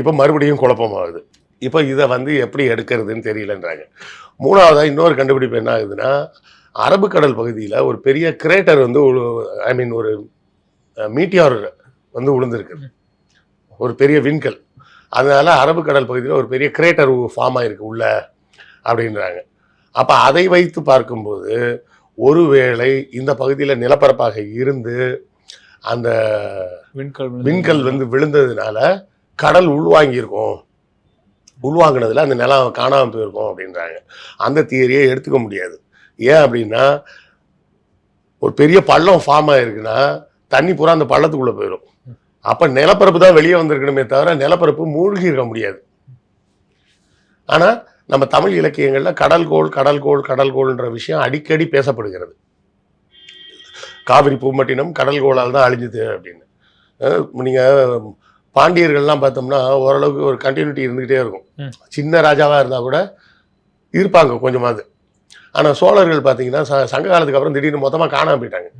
இப்போ மறுபடியும் குழப்பமாகுது. இப்போ இதை வந்து எப்படி எடுக்கிறதுன்னு தெரியலன்றாங்க. மூணாவதாக இன்னொரு கண்டுபிடிப்பு என்ன ஆகுதுன்னா அரபுக்கடல் பகுதியில் ஒரு பெரிய கிரேட்டர் வந்து ஐ மீன் ஒரு மீட்டியார் வந்து விழுந்திருக்கு ஒரு பெரிய விண்கல். அதனால அரபுக்கடல் பகுதியில் ஒரு பெரிய கிரேட்டர் ஃபார்ம் ஆயிருக்கு உள்ள அப்படின்றாங்க. அப்போ அதை வைத்து பார்க்கும்போது ஒருவேளை இந்த பகுதியில் நிலப்பரப்பாக இருந்து அந்த விண்கல் விண்கல் வந்து விழுந்ததுனால கடல் உள்வாங்கியிருக்கும். உள்வாங்கினதில் அந்த நிலம் காணாமல் போயிருக்கும் அப்படின்றாங்க. அந்த தியரியை எடுத்துக்க முடியாது. ஏன் அப்படின்னா ஒரு பெரிய பள்ளம் ஃபார்ம் ஆயிருக்குன்னா தண்ணி பூரா அந்த பள்ளத்துக்குள்ள போயிடும் அப்ப நிலப்பரப்பு தான் வெளியே வந்திருக்கணுமே தவிர நிலப்பரப்பு மூழ்கி இருக்க முடியாது. ஆனா நம்ம தமிழ் இலக்கியங்கள்ல கடல்கோள் கடல்கோள் கடல்கோள்ன்ற விஷயம் அடிக்கடி பேசப்படுகிறது. காவிரி பூமட்டினம் கடல்கோளால் தான் அழிஞ்சுது அப்படின்னு. நீங்கள் நீங்க பாண்டியர்கள்லாம் பார்த்தோம்னா ஓரளவுக்கு ஒரு கண்டினியூட்டி இருந்துகிட்டே இருக்கும். சின்ன ராஜாவா இருந்தா கூட இருப்பாங்க கொஞ்சமாவது. ஆனா சோழர்கள் பார்த்தீங்கன்னா ச- சங்க காலத்துக்கு அப்புறம் திடீர்னு மொத்தமா காணாம போயிட்டாங்க.